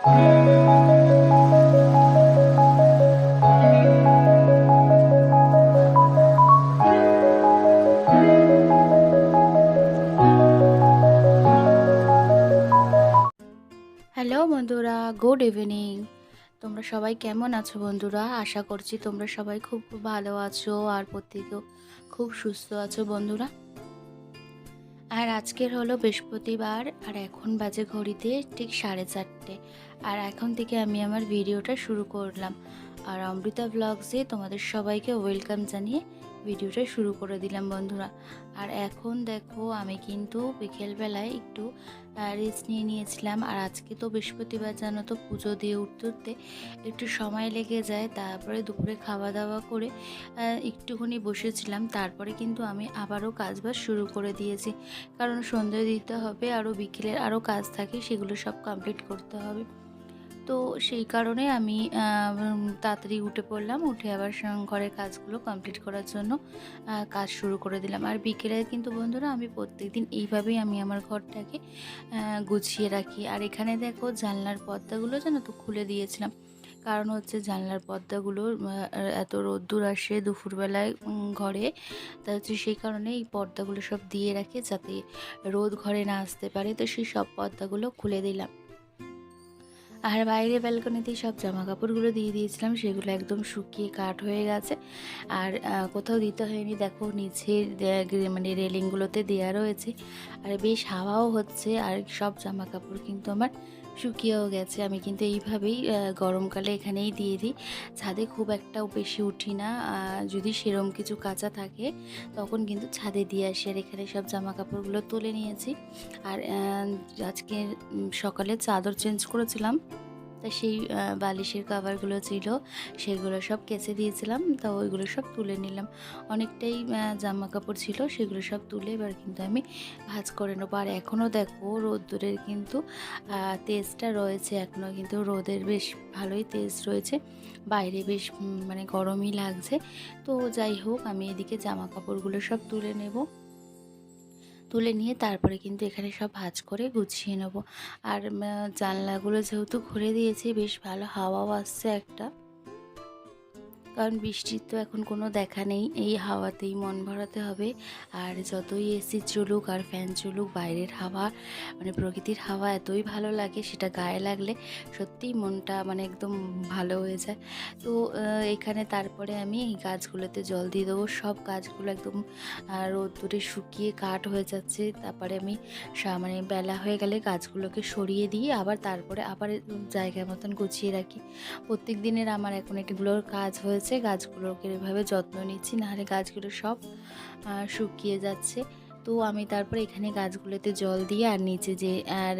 Hello বন্ধুরা, good evening. তোমরা সবাই কেমন আছো বন্ধুরা? আশা করছি তোমরা সবাই খুব ভালো আছো আর প্রত্যেকেও খুব সুস্থ আছো বন্ধুরা। আর আজকের হলো বৃহস্পতিবার, আর এখন বাজে ঘড়িতে ঠিক সাড়ে চারটে। আর এখন থেকে আমি আমার ভিডিওটা শুরু করলাম। আর অমৃতা ব্লগসে তোমাদের সবাইকে ওয়েলকাম জানিয়ে ভিডিওটা শুরু করে দিলাম বন্ধুরা। আর এখন দেখো, আমি কিন্তু বিকেলবেলায় একটু রেস্ট নিয়ে নিয়েছিলাম। আর আজকে তো বৃহস্পতিবার, জানো তো, পুজো দিয়ে উঠতে উঠতে একটু সময় লেগে যায়। তারপরে দুপুরে খাওয়া দাওয়া করে একটুখানি বসেছিলাম। তারপরে কিন্তু আমি আবারও কাজবাজ শুরু করে দিয়েছি। কারণ সন্ধ্যে দিতে হবে, আরও বিকেলের আরও কাজ থাকে, সেগুলো সব কমপ্লিট করতে হবে। তো সেই কারণে আমি তাড়াতাড়ি উঠে পড়লাম। উঠে আবার ঘরের কাজগুলো কমপ্লিট করার জন্য কাজ শুরু করে দিলাম। আর বিকেলে কিন্তু বন্ধুরা আমি প্রত্যেকদিন এইভাবেই আমি আমার ঘরটাকে গুছিয়ে রাখি। আর এখানে দেখো জানলার পর্দাগুলো যেন তো খুলে দিয়েছিলাম। কারণ হচ্ছে জানলার পর্দাগুলো এত রোদ্দুর আসে দুপুরবেলায় ঘরে। তা হচ্ছে সেই কারণে এই পর্দাগুলো সব দিয়ে রাখি যাতে রোদ ঘরে না আসতে পারে। তো সেই সব পর্দাগুলো খুলে দিলাম। আর বাইরে ব্যালকনিতেই সব জামা কাপড়গুলো দিয়ে দিয়েছিলাম, সেগুলো একদম শুকিয়ে কাট হয়ে গেছে। আর কোথাও দিতে হয়নি, দেখো গ্রে- মানে রেলিংগুলোতে দেওয়া রয়েছে। আর বেশ হাওয়াও হচ্ছে, আর সব জামা কাপড় কিন্তু আমার শুকিয়েও গেছে। আমি কিন্তু এইভাবেই গরমকালে এখানেই দিয়ে দিই। ছাদে খুব একটাও বেশি উঠি না। যদি সেরম কিছু কাঁচা থাকে, তখন কিন্তু ছাদে দিয়ে আসি। আর এখানে সব জামা কাপড়গুলো তুলে নিয়েছি। আর আজকে সকালে চাদর চেঞ্জ করেছিলাম। তা সেই বালিশের কাভারগুলো ছিল, সেগুলো সব কেচে দিয়েছিলাম, তা ওইগুলো সব তুলে নিলাম। অনেকটাই জামা কাপড় ছিল, সেগুলো সব তুলে এবার কিন্তু আমি ভাজ করে নেব। আর এখনও দেখো, রোদ্দুরের কিন্তু তেজটা রয়েছে এখনও কিন্তু রোদের বেশ ভালোই তেজ রয়েছে। বাইরে বেশ মানে গরমই লাগছে। তো যাই হোক, আমি এদিকে জামা কাপড়গুলো সব তুলে নেব। তুলে নিয়ে তারপরে কিন্তু এখানে সব ভাজ করে গুছিয়ে নেব। আর জানলাগুলো যেহেতু ঘুরে দিয়েছি, বেশ ভালো হাওয়াও আসছে একটা। কারণ বৃষ্টির তো এখন কোনো দেখা নেই, এই হাওয়াতেই মন ভরাতে হবে। আর যতই এসি চলুক আর ফ্যান চলুক, বাইরের হাওয়া মানে প্রকৃতির হাওয়া এতই ভালো লাগে সেটা গায়ে লাগলে সত্যিই মনটা মানে একদম ভালো হয়ে যায়। তো এখানে তারপরে আমি এই গাছগুলোতে জল দিয়ে দেবো। সব গাছগুলো একদম রোদ্দুরে শুকিয়ে কাঠ হয়ে যাচ্ছে। তারপরে আমি মানে বেলা হয়ে গেলে গাছগুলোকে সরিয়ে দিয়ে আবার তারপরে আবার জায়গার মতন গুছিয়ে রাখি। প্রত্যেক দিনের আমার এখন এগুলোর কাজ হয়েছে, গাছগুলোকে এভাবে যত্ন নিচ্ছি, নাহলে গাছগুলো সব শুকিয়ে যাচ্ছে। তো আমি তারপরে এখানে গাছগুলোতে জল দিয়ে আর নিচে যে, আর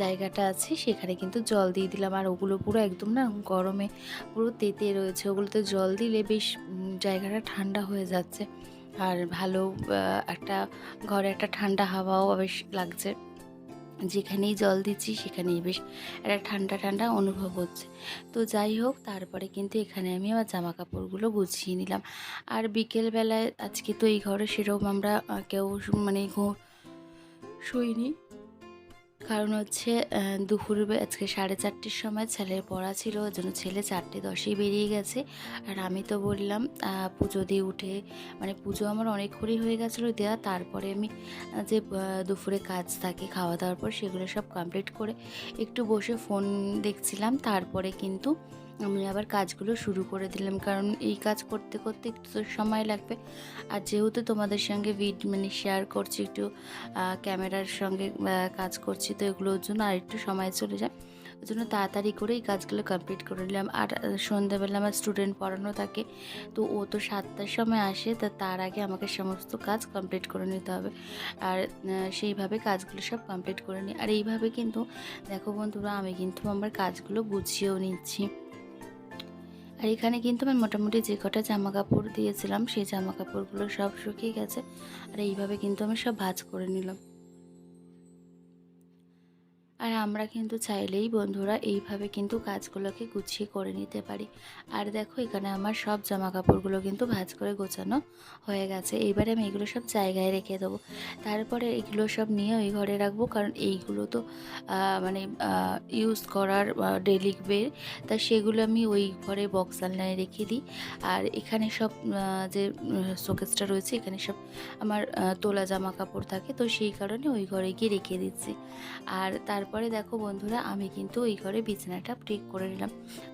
জায়গাটা আছে, সেখানে কিন্তু জল দিয়ে দিলাম। আর ওগুলো পুরো একদম না, গরমে পুরো তেতে রয়েছে। ওগুলোতে জল দিলে বেশ জায়গাটা ঠান্ডা হয়ে যাচ্ছে। আর ভালো একটা, ঘরে একটা ঠান্ডা হাওয়াও বেশ লাগছে। যেখানেই জল দিচ্ছি, সেখানেই বেশ একটা ঠান্ডা ঠান্ডা অনুভব হচ্ছে। তো যাই হোক, তারপরে কিন্তু এখানে আমি আমার জামা কাপড়গুলো গুছিয়ে নিলাম। আর বিকেলবেলায় আজকে তো এই ঘরে সেরকম আমরা কেউ মানে ঘুম শুইনি। কারণ হচ্ছে দুপুর আজকে সাড়ে চারটের সময় ছেলের পড়া ছিল ওই জন্য ছেলে চারটে দশেই বেরিয়ে গেছে। আর আমি তো বললাম পুজো দিয়ে উঠে মানে পুজো আমার অনেক হয়ে গেছিল দেওয়া। তারপরে আমি যে দুপুরে কাজ থাকে খাওয়া দাওয়ার পর সেগুলো সব কমপ্লিট করে একটু বসে ফোন দেখছিলাম। তারপরে কিন্তু আমি আবার কাজগুলো শুরু করে দিলাম, কারণ এই কাজ করতে করতে একটু তো সময় লাগবে। আর যেহেতু তোমাদের সঙ্গে ভিড মানে শেয়ার করছি, একটু ক্যামেরার সঙ্গে কাজ করছি, তো এগুলোর জন্য আর একটু সময় চলে যায়। ওই জন্য তাড়াতাড়ি করে এই কাজগুলো কমপ্লিট করে নিলাম। আর সন্ধ্যাবেলা আমার স্টুডেন্ট পড়ানো থাকে, তো ও তো সাতটার সময় আসে, তা তার আগে আমাকে সমস্ত কাজ কমপ্লিট করে নিতে হবে। আর সেইভাবে কাজগুলো সব কমপ্লিট করে নিই। আর এইভাবে কিন্তু, দেখো বন্ধুরা, আমি কিন্তু আমার কাজগুলো গুছিয়েও নিচ্ছি। আর এখানে কিন্তু আমি মোটামুটি যে কটা জামা কাপড় দিয়েছিলাম, সেই জামা কাপড়গুলো সব শুকিয়ে গেছে। আর এইভাবে কিন্তু আমি সব ভাজ করে নিলাম। আর আমরা কিন্তু চাইলেই বন্ধুরা এইভাবে কিন্তু কাজগুলোকে গুছিয়ে করে নিতে পারি। আর দেখো এখানে আমার সব জামা কাপড়গুলো কিন্তু ভাজ করে গোছানো হয়ে গেছে। এবারে আমি এগুলো সব জায়গায় রেখে দেবো। তারপরে এগুলো সব নিয়ে ওই ঘরে রাখব, কারণ এইগুলো তো মানে ইউজ করার ডেলি বের। তা সেগুলো আমি ওই ঘরে বক্স আলনায় রেখে দিই। আর এখানে সব যে শোকেসটা রয়েছে, এখানে সব আমার তোলা জামা কাপড় থাকে। তো সেই কারণে ওই ঘরে গিয়ে রেখে দিচ্ছি। আর তারপরে দেখো বন্ধুরা, আমি কিন্তু এই ঘরে বিছানাটা ঠিক করে নিলাম।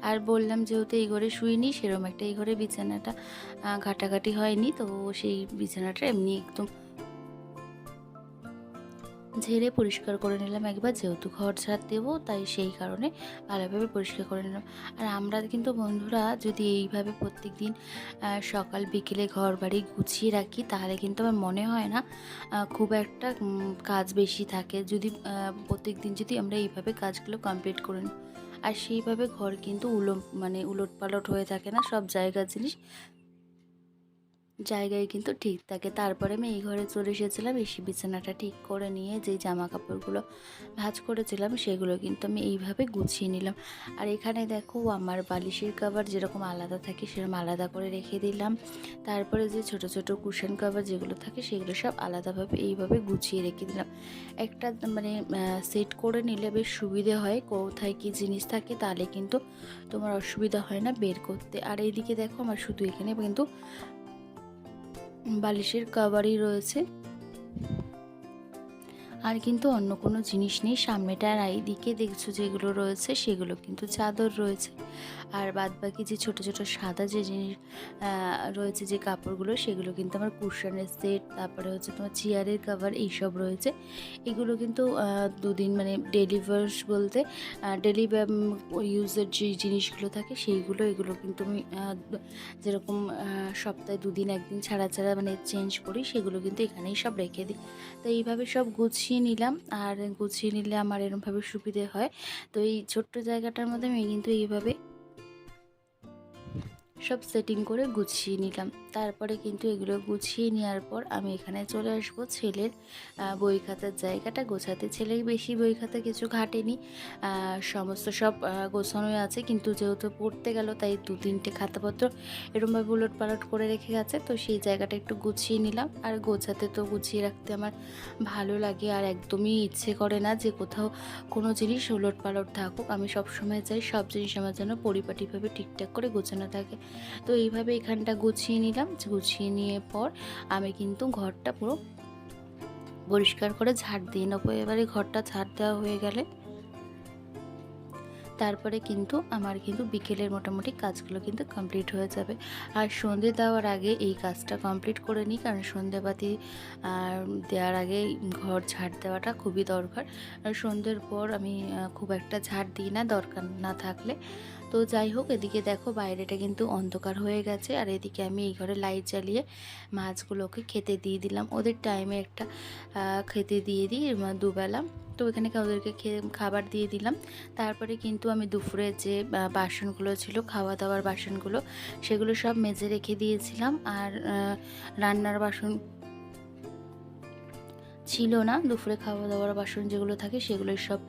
আর বললাম যেহেতু এই ঘরে শুইনি সেরকম একটা এই ঘরে বিছানাটা ঘাটাঘাটি হয়নি, তো সেই বিছানাটা এমনি একদম ঝেড়ে পরিষ্কার করে নিলাম। একবার যেহেতু ঘর ঝাড় দেবো, তাই সেই কারণে ভালোভাবে পরিষ্কার করে নিলাম। আর আমরা কিন্তু বন্ধুরা যদি এইভাবে প্রত্যেক দিন সকাল বিকেলে ঘর বাড়ি গুছিয়ে রাখি, তাহলে কিন্তু আমার মনে হয় না খুব একটা কাজ বেশি থাকে। যদি প্রত্যেক দিন যদি আমরা এইভাবে কাজগুলো কমপ্লিট করে নিই। আর সেইভাবে ঘর কিন্তু উলো মানে উলট পালট হয়ে থাকে না, সব জায়গার জিনিস। জায়গায় কিন্তু ঠিক থাকে। তারপরে আমি এই ঘরে চলে এসেছিলাম, এসে বিছানাটা ঠিক করে নিয়ে যেই জামা কাপড়গুলো ভাজ করেছিলাম, সেগুলো কিন্তু আমি এইভাবে গুছিয়ে নিলাম। আর এখানে দেখো আমার বালিশের কাভার যেরকম আলাদা থাকে সেরকম আলাদা করে রেখে দিলাম। তারপরে যে ছোট ছোট কুশন কাভার যেগুলো থাকে সেগুলো সব আলাদাভাবে এইভাবে গুছিয়ে রেখে দিলাম। একটা মানে সেট করে নিলে বেশ সুবিধে হয়। কোথায় কি জিনিস থাকে তাহলে কিন্তু তোমার অসুবিধা হয় না বের করতে। আর এইদিকে দেখো আমার শুধু এখানে কিন্তু বালিশের কাবারই রয়েছে। আর কিন্তু অন্য কোনো জিনিস নেই। সামনেটার দিকে দেখছ যেগুলো রয়েছে, সেগুলো কিন্তু চাদর রয়েছে। আর বাদ বাকি যে ছোট ছোট সাদা যে জিনিস রয়েছে যে কাপড়গুলো, সেগুলো কিন্তু আমার কুশনের সেট, তারপরে হচ্ছে তোমার চেয়ারের কাভার এইসব রয়েছে। এগুলো কিন্তু দুদিন মানে ডেলিভার্স বলতে ডেলি ইউজের যে জিনিসগুলো থাকে, সেইগুলো, এগুলো কিন্তু আমি যেরকম সপ্তাহে দুদিন একদিন ছাড়া ছাড়া মানে চেঞ্জ করি, সেগুলো কিন্তু এখানেই সব রেখে দিই। তো এইভাবে সব গুছিয়ে নিলাম। আর গুছিয়ে নিলে আমার এরমভাবে সুবিধে হয়। তো এই ছোট্ট জায়গাটার মধ্যে আমি কিন্তু এইভাবে সব সেটিং করে গুছিয়ে নিলাম। তারপরে কিন্তু এগুলো গুছিয়ে নেওয়ার পর আমি এখানে চলে আসব ছেলের বই খাতার জায়গাটা। গোছাতে ছেলে বেশি বই খাতা কিছু ঘাটেনি। সমস্ত সব গোছানোই আছে। কিন্তু যেহেতু পড়তে গেল, তাই দু তিনটে খাতাপত্র এরমভাবে উলট পালট করে রেখে গেছে। তো সেই জায়গাটা একটু গুছিয়ে নিলাম। আর গোছাতে তো গুছিয়ে রাখতে আমার ভালো লাগে। আর একদমই ইচ্ছে করে না যে কোথাও কোনো জিনিস উলট পালট থাকুক। আমি সব সময় চাই সব জিনিস আমার যেন পরিপাটিভাবে ঠিকঠাক করে গোছানো থাকে। তো এইভাবে এখানটা গুছিয়ে নিলাম। গুছিয়ে নিয়ে পর আমি কিন্তু ঘরটা পুরো পরিষ্কার করে ঝাড় দিয়ে নেব। এবারে ঘরটা ঝাড় দেওয়া হয়ে গেলে তারপরে কিন্তু আমার কিন্তু বিকেলের মোটামুটি কাজগুলো কিন্তু কমপ্লিট হয়ে যাবে। আর সন্ধে দেওয়ার আগে এই কাজটা কমপ্লিট করে নিই, কারণ সন্ধেবাতি আর দেওয়ার আগে ঘর ঝাড় দেওয়াটা খুবই দরকার। আর সন্ধ্যের পর আমি খুব একটা ঝাড় দিই না, দরকার না থাকলে। তো যাই হোক, এদিকে দেখো বাইরেটা কিন্তু অন্ধকার হয়ে গেছে। আর এদিকে আমি এই ঘরে লাইট জ্বালিয়ে মাছগুলোকে খেতে দিয়ে দিলাম। ওদের টাইমে একটা খেতে দিয়ে দিই দুবেলা। তো এখানে ওদেরকে খাবার দিয়ে দিলাম। তারপরে কিন্তু আমি দুপুরে যে বাসনগুলো ছিল খাওয়া দাওয়ার বাসনগুলো, সেগুলো সব মেজে রেখে দিয়েছিলাম। আর রান্নার বাসন ছিল না। দুপুরে খাওয়া দাওয়ার বাসন যেগুলো থাকে সেগুলো সব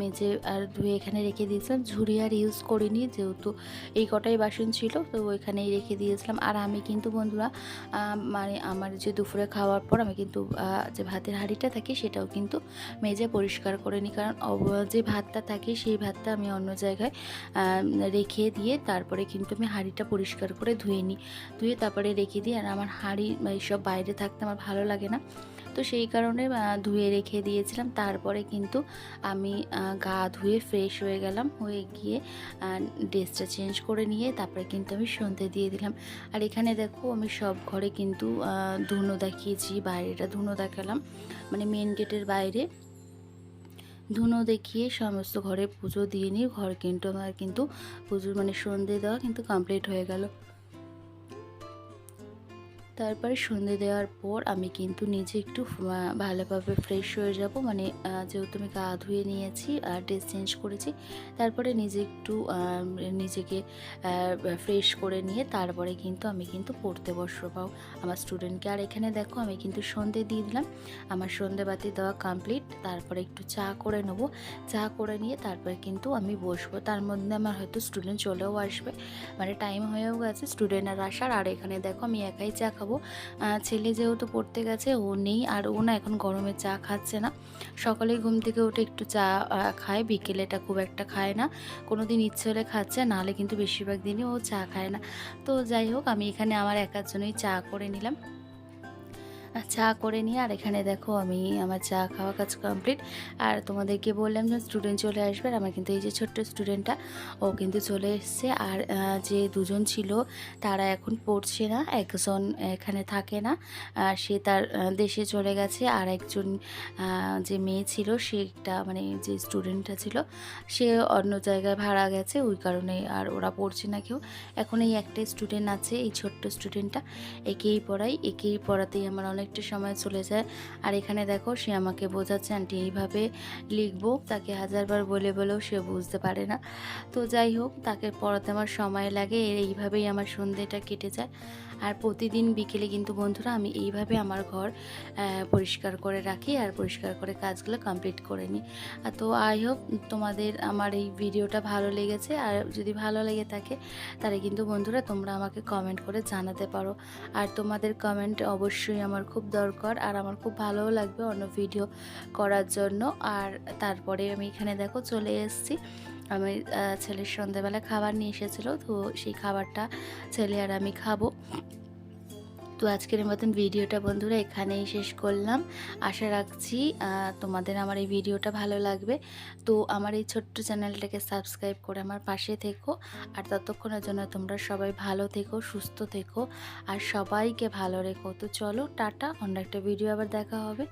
মেজে আর ধুয়ে এখানে রেখে দিয়েছিলাম। ঝুড়ি আর ইউজ করিনি যেহেতু এই কটাই বাসন ছিল, তো ওইখানেই রেখে দিয়েছিলাম। আর আমি কিন্তু বন্ধুরা মানে আমার যে দুপুরে খাওয়ার পর আমি কিন্তু যে ভাতের হাঁড়িটা থাকে সেটাও কিন্তু মেজে পরিষ্কার করে নিই কারণ যে ভাতটা থাকে সেই ভাতটা আমি অন্য জায়গায় রেখে দিয়ে তারপরে কিন্তু আমি হাঁড়িটা পরিষ্কার করে ধুয়ে নিই ধুয়ে তারপরে রেখে দিই। আর আমার হাঁড়ি এইসব বাইরে থাকতে আমার ভালো লাগে না। তো সেই কারণে ধুয়ে রেখে দিয়েছিলাম। তারপরে কিন্তু আমি গা ধুয়ে ফ্রেশ হয়ে গেলাম। হয়ে গিয়ে ড্রেসটা চেঞ্জ করে নিয়ে তারপরে কিন্তু আমি সন্ধে দিয়ে দিলাম। আর এখানে দেখো, আমি সব ঘরে কিন্তু ধুনো দেখিয়েছি, বাইরেটা ধুনো দেখালাম। মানে মেন গেটের বাইরে। ধুনো দেখিয়ে সমস্ত ঘরে পুজো দিয়ে নিই ঘর কিন্তু আমার কিন্তু পুজোর মানে সন্ধে দেওয়া কিন্তু কমপ্লিট হয়ে গেল। তারপরে সন্ধে দেওয়ার পর আমি কিন্তু নিজে একটু ভালোভাবে ফ্রেশ হয়ে যাব। মানে যেহেতু আমি গা ধুয়ে নিয়েছি আর ড্রেস চেঞ্জ করেছি, তারপরে নিজে একটু নিজেকে ফ্রেশ করে নিয়ে তারপরে কিন্তু আমি কিন্তু পড়তে বসবো। আমার স্টুডেন্টকে আর এখানে দেখো, আমি কিন্তু সন্ধে দিয়ে দিলাম। আমার সন্ধে বাতি দেওয়া কমপ্লিট তারপরে একটু চা করে নেব। চা করে নিয়ে তারপরে কিন্তু আমি বসবো। তার মধ্যে আমার হয়তো স্টুডেন্ট চলেও আসবে। মানে টাইম হয়েও গেছে স্টুডেন্ট আর আসার। আর এখানে দেখো, আমি একাই চা আহ, ছেলে যেহেতু পড়তে গেছে ও নেই আর ও না এখন গরমে চা খাচ্ছে না। সকালে ঘুম থেকে উঠে একটু চা খায় বিকেলে এটা খুব একটা খায় না। কোনো দিন ইচ্ছে হলে খাচ্ছে নাহলে কিন্তু বেশিরভাগ দিনই ও চা খায় না। তো যাই হোক আমি এখানে আমার একার জন্যই চা করে নিলাম। চা করে নিয়ে, আর এখানে দেখো আমি আমার চা খাওয়া কাজ কমপ্লিট আর তোমাদেরকে বললাম যে স্টুডেন্ট চলে আসবে আমার কিন্তু এই যে ছোট্ট স্টুডেন্টটা ও কিন্তু চলে এসছে। আর যে দুজন ছিল, তারা এখন পড়ছে না, একজন এখানে থাকে না সে তার দেশে চলে গেছে। আর একজন যে মেয়ে ছিল সেটা মানে যে স্টুডেন্টটা ছিল, সে অন্য জায়গায় ভাড়া গেছে, ওই কারণে আর ওরা পড়ছে না কেউ। এখন এই একটাই স্টুডেন্ট আছে, এই ছোট্ট স্টুডেন্টটা একেই পড়াই, একেই পড়াতেই আমার অনেকটা সময় চলে যায়। আর এখানে দেখো, সে আমাকে বোঝাচ্ছে, আন্টি, এইভাবে লিখব, তাকে হাজারবার বলে বলেও সে বুঝতে পারে না। তো যাই হোক, তাকে পড়াতে আমার সময় লাগে এইভাবেই আমার সন্ধেটা কেটে যায়। আর প্রতিদিন বিকেলে কিন্তু বন্ধুরা, আমি এইভাবে আমার ঘর পরিষ্কার করে রাখি আর পরিষ্কার করে কাজগুলো কমপ্লিট করে নিই। তো আই হোপ তোমাদের আমার এই ভিডিওটা ভালো লেগেছে। আর যদি ভালো লেগে থাকে, তাহলে কিন্তু বন্ধুরা, তোমরা আমাকে কমেন্ট করে জানাতে পারো। আর তোমাদের কমেন্ট অবশ্যই আমার খুব দরকার আর আমার খুব ভালোও লাগবে অন্য ভিডিও করার জন্য। আর তারপরে আমি এখানে দেখো চলে এসেছি। আমি ছেলের সন্ধ্যাবেলা খাবার নিয়ে এসেছিল, তো সেই খাবারটা ছেলে আর আমি খাব। তো আজকের মতন ভিডিওটা বন্ধুরা এখানেই শেষ করলাম। আশা রাখছি তোমাদের আমার এই ভিডিওটা ভালো লাগবে। তো আমার এই ছোট্ট চ্যানেলটাকে সাবস্ক্রাইব করে আমার পাশে থেকো। আর ততক্ষণের জন্য তোমরা সবাই ভালো থেকো, সুস্থ থেকো। আর সবাইকে ভালো রেখো। তো চলো, টাটা। অন্য একটা ভিডিও আবার দেখা হবে।